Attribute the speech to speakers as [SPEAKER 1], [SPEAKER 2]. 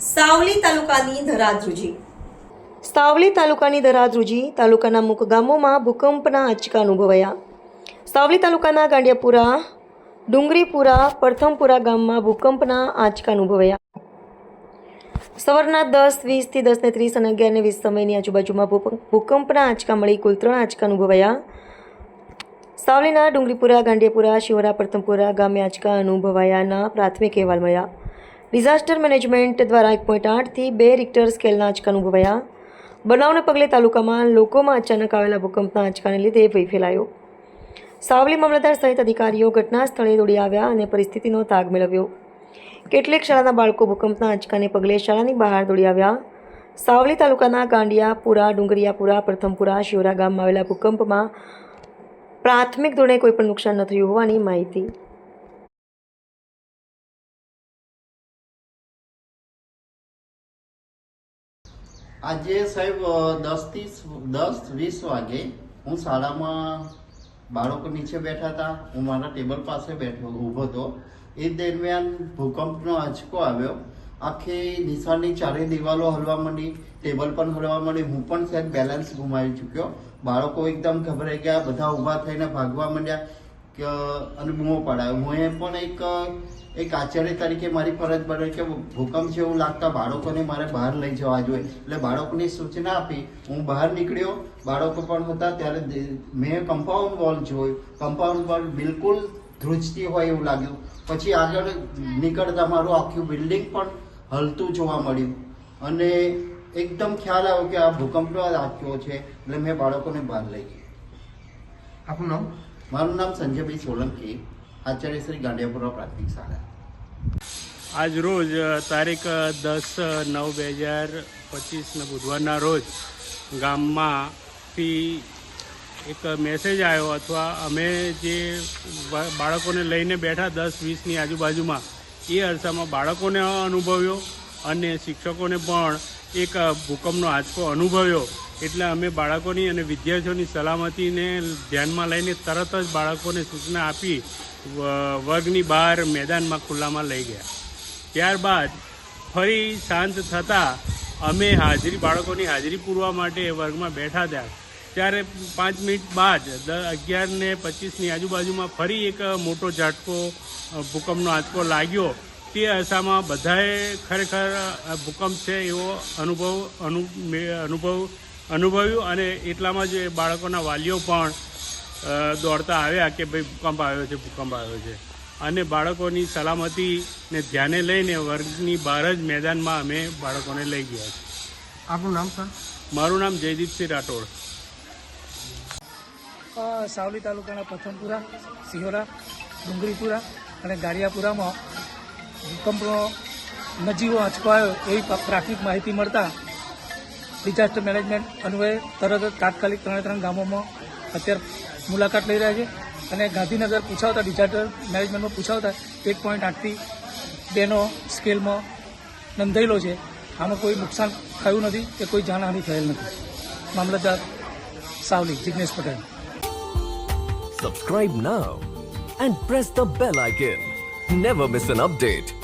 [SPEAKER 1] સાવલી તાલુકાની ધરાધ્રુજી. સાવલી તાલુકાની ધરાધ્રુજી તાલુકાના મુખ ગામોમાં ભૂકંપના આંચકા અનુભવાયા. સાવલી તાલુકાના ગાંડિયાપુરા, ડુંગરીપુરા, પ્રથમપુરા ગામમાં ભૂકંપના આંચકા અનુભવાયા. સવારના દસ, વીસથી દસ ને ત્રીસ અને અગિયારને વીસ સમયની આજુબાજુમાં ભૂકંપના આંચકા મળી કુલ ત્રણ આંચકા અનુભવાયા. સાવલીના ડુંગરીપુરા, ગાંડિયાપુરા, શિવરા, પ્રથમપુરા ગામે આંચકા અનુભવાયાના પ્રાથમિક અહેવાલ મળ્યા. ડિઝાસ્ટર મેનેજમેન્ટ દ્વારા એક પોઈન્ટ આઠથી બે રિક્ટર સ્કેલના આંચકા અનુભવાયા. બનાવને પગલે તાલુકામાં લોકોમાં અચાનક આવેલા ભૂકંપના આંચકાને લીધે ભય ફેલાયો. સાવલી મામલતદાર સહિત અધિકારીઓ ઘટના સ્થળે દોડી આવ્યા અને પરિસ્થિતિનો તાગ મેળવ્યો. કેટલીક શાળાના બાળકો ભૂકંપના આંચકાને પગલે શાળાની બહાર દોડી આવ્યા. સાવલી તાલુકાના ગાંડિયાપુરા, ડુંગરિયાપુરા, પ્રથમપુરા શિવરા ગામમાં આવેલા ભૂકંપમાં પ્રાથમિક ધોરણે કોઈ પણ નુકસાન ન થયું હોવાની માહિતી.
[SPEAKER 2] આજે સાહેબ દસથી દસ વીસ વાગે હું શાળામાં બાળકો નીચે બેઠા હતા. હું મારા ટેબલ પાસે બેઠો, ઊભો હતો. એ દરમિયાન ભૂકંપનો આંચકો આવ્યો. આખી નિશાળની ચારે દિવાલો હલવા માંડી, ટેબલ પણ હલવા માંડી. હું પણ સાહેબ બેલેન્સ ગુમાવી ચૂક્યો. બાળકો એકદમ ગભરાઈ ગયા, બધા ઊભા થઈને ભાગવા માંડ્યા. કે અને બૂમો પડાયો. હું એ પણ એક એક આચાર્ય તરીકે મારી ફરજ બને કે ભૂકંપ જેવું લાગતા બાળકોને મારે બહાર લઈ જવા જોઈએ. એટલે બાળકોની સૂચના આપી, હું બહાર નીકળ્યો. બાળકો પણ હતા ત્યારે મેં કમ્પાઉન્ડ વોલ જોયું. કમ્પાઉન્ડ વોલ બિલકુલ ધ્રુજતી હોય એવું લાગ્યું. પછી આગળ નીકળતા મારું આખું બિલ્ડિંગ પણ હલતું જોવા મળ્યું. અને એકદમ ખ્યાલ આવ્યો કે આ ભૂકંપનો આંચકો છે, એટલે મેં બાળકોને બહાર લઈ ગયા.
[SPEAKER 3] આપનું નામ?
[SPEAKER 2] મારું નામ સંજયભાઈ સોલંકી, આચાર્ય શ્રી ગાંડિયાપુરા પ્રાથમિક શાળા.
[SPEAKER 4] આજ રોજ તારીખ દસ નવ બે હજાર પચીસના બુધવારના રોજ ગામમાંથી એક મેસેજ આવ્યો અથવા અમે જે બાળકોને લઈને બેઠા દસ વીસની આજુબાજુમાં, એ અરસામાં બાળકોને અનુભવ્યો અને શિક્ષકોને પણ એક ભૂકંપનો આંચકો અનુભવ્યો. એટલે અમે બાળકોની અને વિદ્યાર્થીઓની સલામતીને ધ્યાનમાં લઈને તરત જ બાળકોને સૂચના આપી વર્ગની બહાર મેદાનમાં ખુલ્લામાં લઈ ગયા. ત્યારબાદ ફરી શાંત થતાં અમે હાજરી, બાળકોની હાજરી પૂરવા માટે વર્ગમાં બેઠા હતા ત્યારે પાંચ મિનિટ બાદ અગિયાર ને પચીસની આજુબાજુમાં ફરી એક મોટો ઝાટકો ભૂકંપનો આંચકો લાગ્યો. તે અરસામાં બધાએ ખરેખર ભૂકંપ છે એવો અનુભવ, અનુ અનુભવ અનુભવ્યું અને એટલામાં જ એ બાળકોના વાલીઓ પણ દોડતા આવ્યા કે ભાઈ ભૂકંપ આવ્યો છે ભૂકંપ આવ્યો છે. અને બાળકોની સલામતીને ધ્યાને લઈને વર્ગની બહાર જ મેદાનમાં અમે બાળકોને લઈ ગયા છીએ.
[SPEAKER 3] આપનું નામ સર?
[SPEAKER 4] મારું નામ જયદીપસિંહ રાઠોડ.
[SPEAKER 5] સાવલી તાલુકાના પ્રથમપુરા સિહોરા ડુંગરીપુરા અને ગારિયાપુરામાં ભૂકંપનો નજીવો આંચકો આવ્યો એવી પ્રાથમિક માહિતી મળતા ડિઝાસ્ટર મેનેજમેન્ટ અન્વયે તરત જ તાત્કાલિક ત્રણે ત્રણ ગામોમાં અત્યારે મુલાકાત લઈ રહ્યા છે અને ગાંધીનગર પૂછાવતા ડિઝાસ્ટર મેનેજમેન્ટમાં પૂછાવતા એક પોઈન્ટ આઠથી બેનો સ્કેલમાં નોંધાયેલો છે. આમાં કોઈ નુકસાન થયું નથી કે કોઈ જાનહાનિ થયેલ નથી. મામલતદાર Savli, Jignesh Patel.
[SPEAKER 6] Subscribe now and press the bell icon never miss an update.